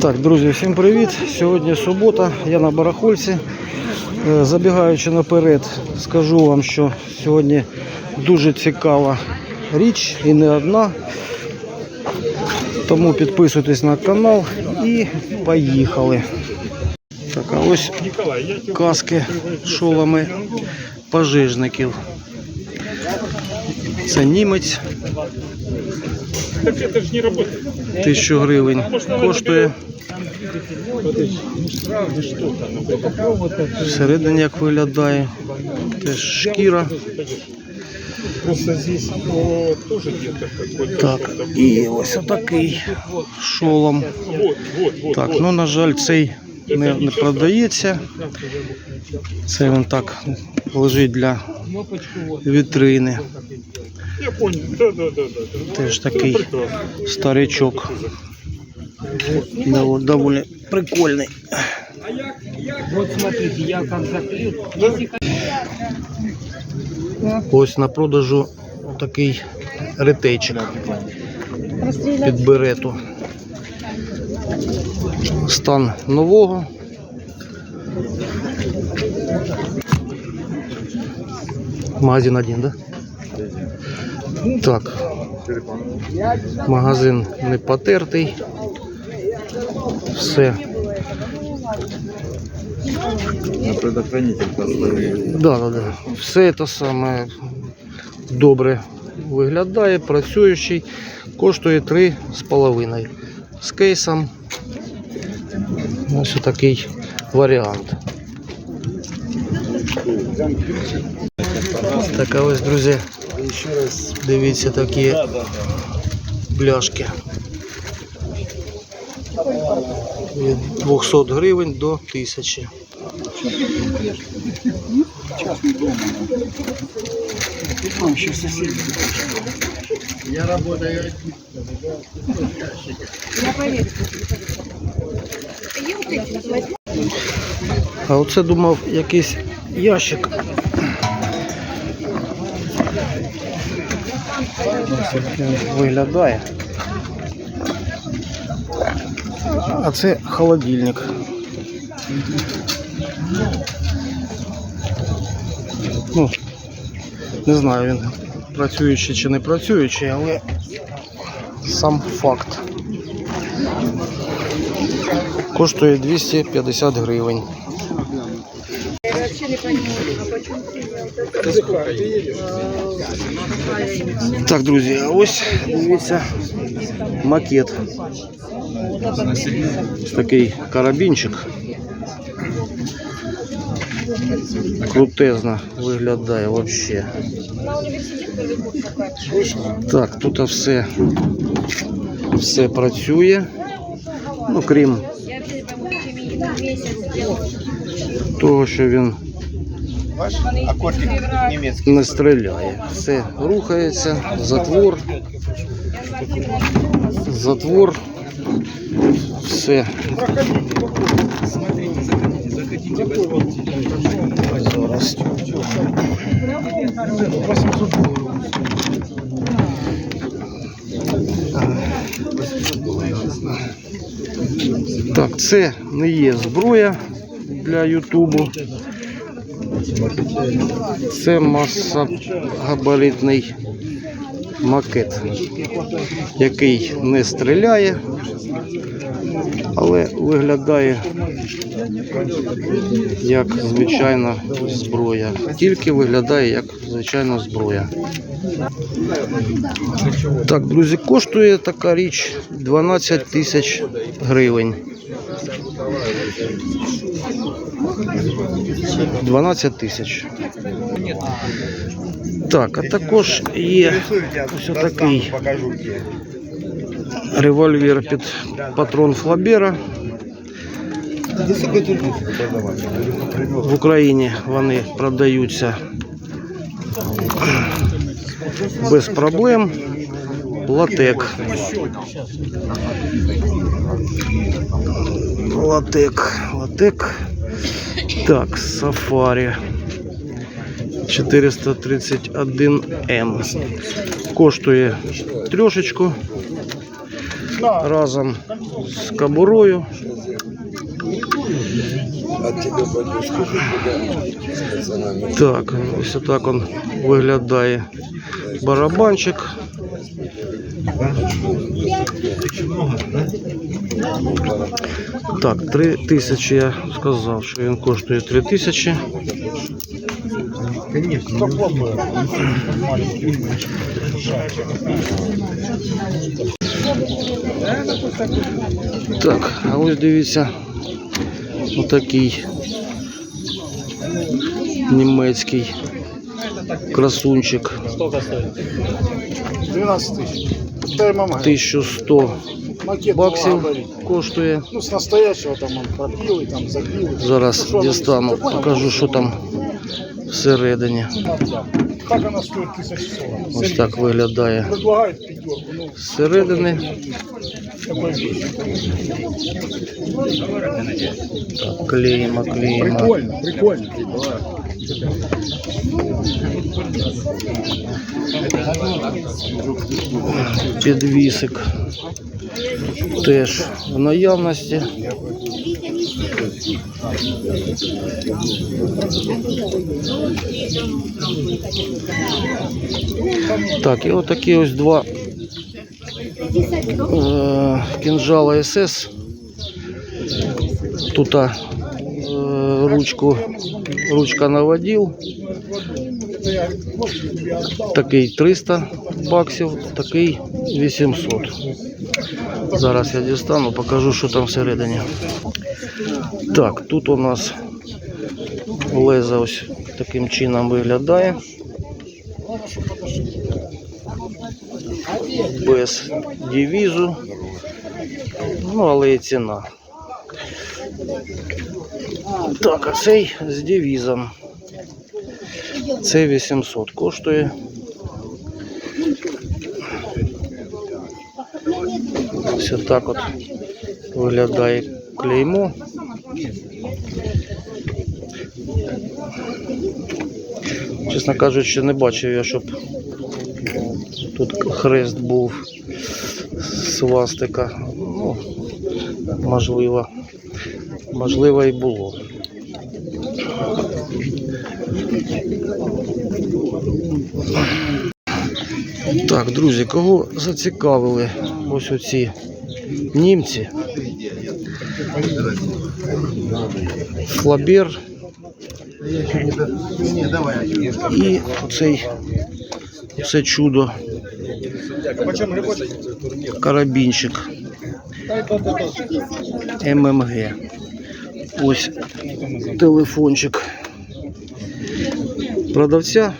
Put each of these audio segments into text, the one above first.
Так, друзі, всім привіт. Сьогодні субота, я на барахольці. Е, Забігаючи наперед, скажу вам, що сьогодні дуже цікава річ і не одна. Тому підписуйтесь на канал і поїхали. Так, а ось каски шоломи пожежників. Це німець. Тисячу гривень коштує. Всередині як виглядає. Теж шкіра. Так, і ось отакий шолом. Так, ну на жаль, цей не, не продається. Це він так лежить для вітрини. Я понял. Да, да, да, да. да. Теж такий Прекрасно. старичок. Дов- Доволі прикольний. Вот смотрите, я как заклею. Ось на продажу такий ретейчик під берету. Стан нового. Магазин один, да? Так. Магазин не потертий. Все. Да, да, да. Все це саме добре виглядає, працюючий, коштує 3,5 з кейсом. Ось такий варіант. Так, ось, друзі, дивіться такі пляшки. Від 200 гривень до 1000. А оце думав якийсь ящик. Ось як він виглядає. А це холодильник. Ну, не знаю він працюючий чи не працюючий, але сам факт. Коштує 250 гривень. Так, друзі, а ось дивіться макет. Ось такий карабінчик. Крутезно виглядає взагалі. Так, тут все, все працює. Ну, крім того, що він не стріляє. Все рухається, затвор, затвор, все. Зараз. Так, це не є зброя для Ютубу. Це масогабаритний макет, який не стріляє, але виглядає як звичайна зброя. Тільки виглядає як звичайна зброя. Так, друзі, коштує така річ 12 тисяч гривень. 12 тисяч. Так, а також є ось такий револьвер під патрон Флабера. В Україні вони продаються без проблем. Латек. Латек. Латек. Так, сафарі. 431М. Коштує трьошечку. разом з кобурою. Так, ось так він виглядає барабанчик. Так, 3 тисячі я сказав, що він коштує 3 тисячі. Так, а ось дивіться, отакий німецький красунчик. 12 тысяч. Дай мама. 1100 Макет баксів говорит. коштує. Ну, с настоящего там он пропил и там забил. Зараз Ну, что она дістану, висит? покажу, що там всередині. Так она стоит 1040. Ось так виглядає Предлагает пятерку. Ну, зсередини. такой вещь. Так, клеїмо, клеїмо. Прикольно, прикольно. Підвісик теж в наявності. Так, і отакі ось два е, кінжала СС. Тут е, ручку, ручка наводил. Такий 300 баксів, такий 800. Зараз я дістану, покажу, що там всередині. Так, тут у нас леза ось таким чином виглядає. Без девізу. Ну, але і ціна. Так, а цей з девізом. Це 800 коштує. Ось так от виглядає клеймо. Чесно кажучи, не бачив я, щоб тут хрест був свастика. Ну, можливо, можливо і було. Так, друзі, кого зацікавили ось оці німці? Флабер і оцей це чудо. Карабінчик ММГ. Ось телефончик продавця.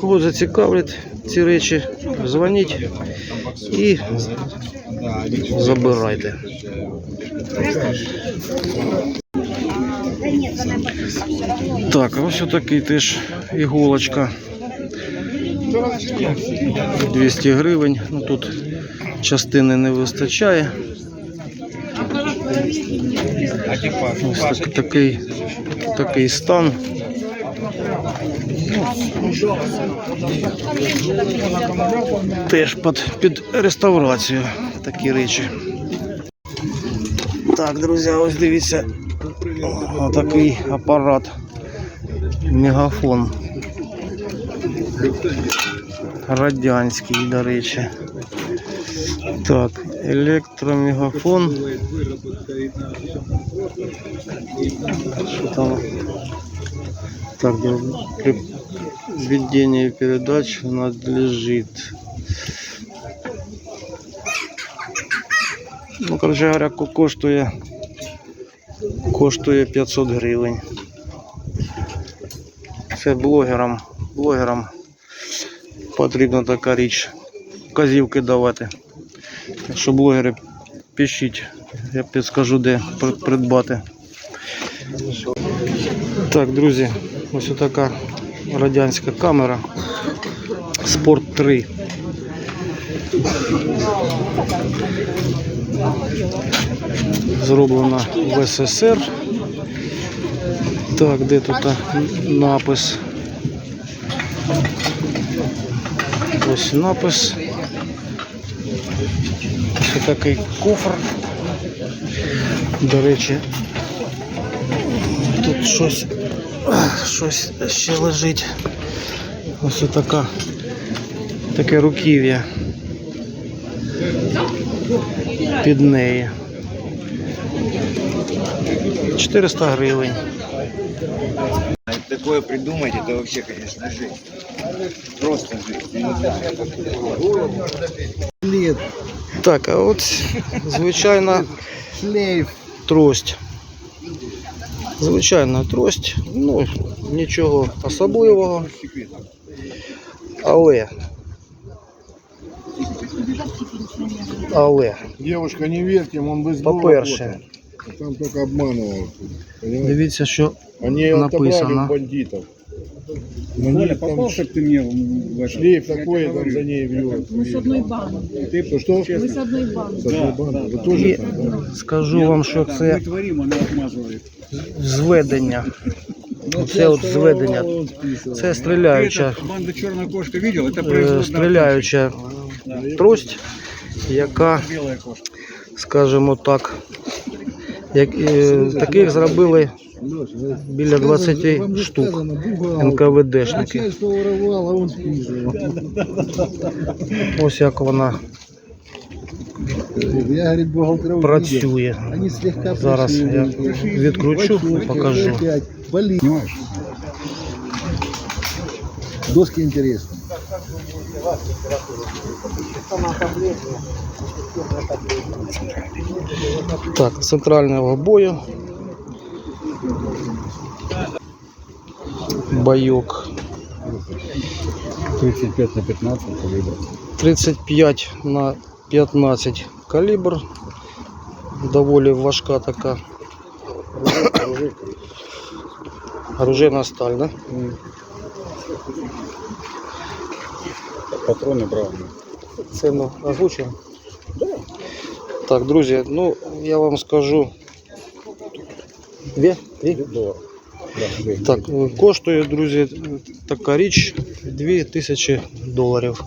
Кого зацікавлять ці речі, дзвоніть і забирайте. Так, ось отакий теж іголочка. 200 гривень. Ну тут частини не вистачає. Ось так, такий, такий стан. Теж під, під реставрацію такі речі. Так, друзі, ось дивіться. Отакий апарат. Мегафон. Радянський, до речі. Так, електромегафон. Що там? Так, при введении передач надлежит. Ну, короче говоря, ко- коштує, коштує 500 гривень. Це блогерам, блогерам потрібна така річ. Вказівки давати. Так що блогери пишіть, я підскажу, де придбати. Так, друзі, ось така радянська камера. Спорт 3. Зроблена в СССР. Так, де тут напис? Ось напис. Такий кофр. До речі, тут щось, щось ще лежить. Ось така, таке руків'я під неї. 400 гривень. Такое придумать, это вообще, конечно, жизнь. Просто жизнь. Так, а от звичайна трость. Звичайна трость, ну нічого особливого. Але. Але, Девушка, не верьте, им, он без по-перше, Там только обманывал. Понимаете? дивіться, що написано. отобрали у бандитов. На Коля, них там попал, чтоб ты мне в этом? шлейф такой, там за ней вьет. Мы с одной банды. Ты что, что? Мы с одной банды. С одной банды. Вы тоже І там, да? скажу вам, що Мы це творим, она отмазывает. зведення. Це от зведення. Це стріляюча, Это, банда черная кошка видел? Это е, производная стріляюча трость, яка, белая кошка. скажімо так, як, е, таких зробили біля 20 штук НКВДшники. Начальство воровало, а он списывал. Ось як вона Я, говорит, бухгалтеров працює. Они слегка Зараз я відкручу, покажу. Болит. Понимаешь? Доски интересные. Так, центрального бою. Бойок 35 на 15 калибр. 35 на 15 калібр. Доволі важка така. Оружейна сталь, да? Патроны браво. Ціну озвучуємо? Так, друзі, ну я вам скажу. Дві? Дві? Так, е, коштує, друзі, така річ 2000 доларів.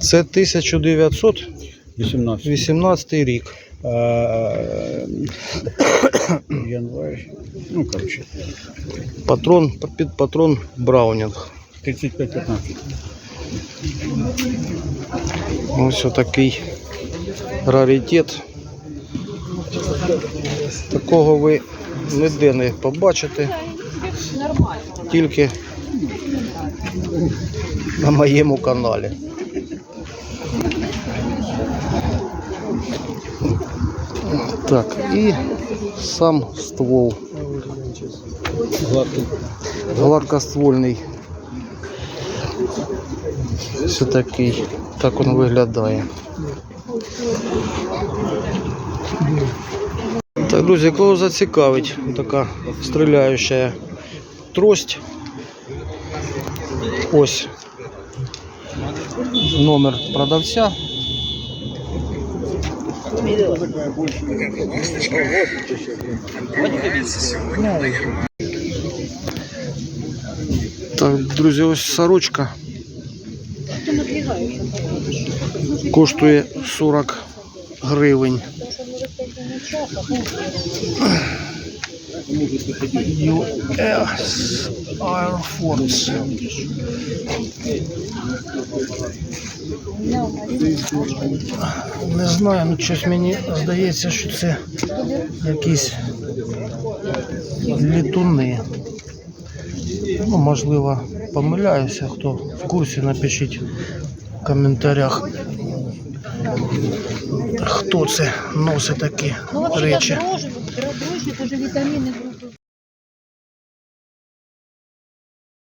Це 1918 рік. Январь. Ну, короче. Патрон під патрон Браунінг. 35-15. Ось такий раритет. Такого ви ніде не побачите. Тільки на моєму каналі. Так, і сам ствол. Гладкоствольний. Все такий. Так він виглядає. Так, друзі, кого зацікавить така стріляюча трость. Ось номер продавця. Так, друзі, ось сорочка. Коштує 40 гривень. US Air Force. Не знаю, ну щось мені здається, що це якісь літуни. Ну, можливо, помиляюся. Хто в курсі, напишіть в коментарях. Хто це носить такі Ну, речі? дрожжи, дрожжи, это же витамины.